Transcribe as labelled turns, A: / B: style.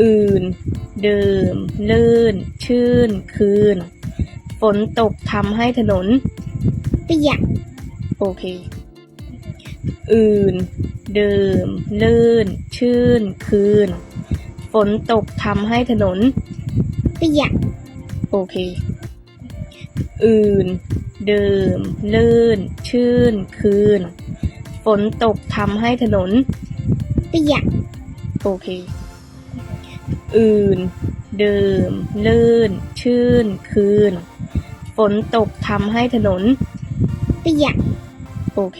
A: อื่นเดิมลื่น ชื่น คืน ฝนตกทำให้ถนน
B: เปียก
A: โอเค อื่นเดิมลื่น ชื่น คืน ฝนตกทำให้ถนน
B: เปียก
A: โอเค อื่นเดิมลื่น ชื่น คืน ฝนตกทำให้ถนน
B: เปียก
A: โอเค อื่น เดิม ลื่น ชื่น คืน ฝนตกทำให้ถนน
B: เปียก
A: โอเค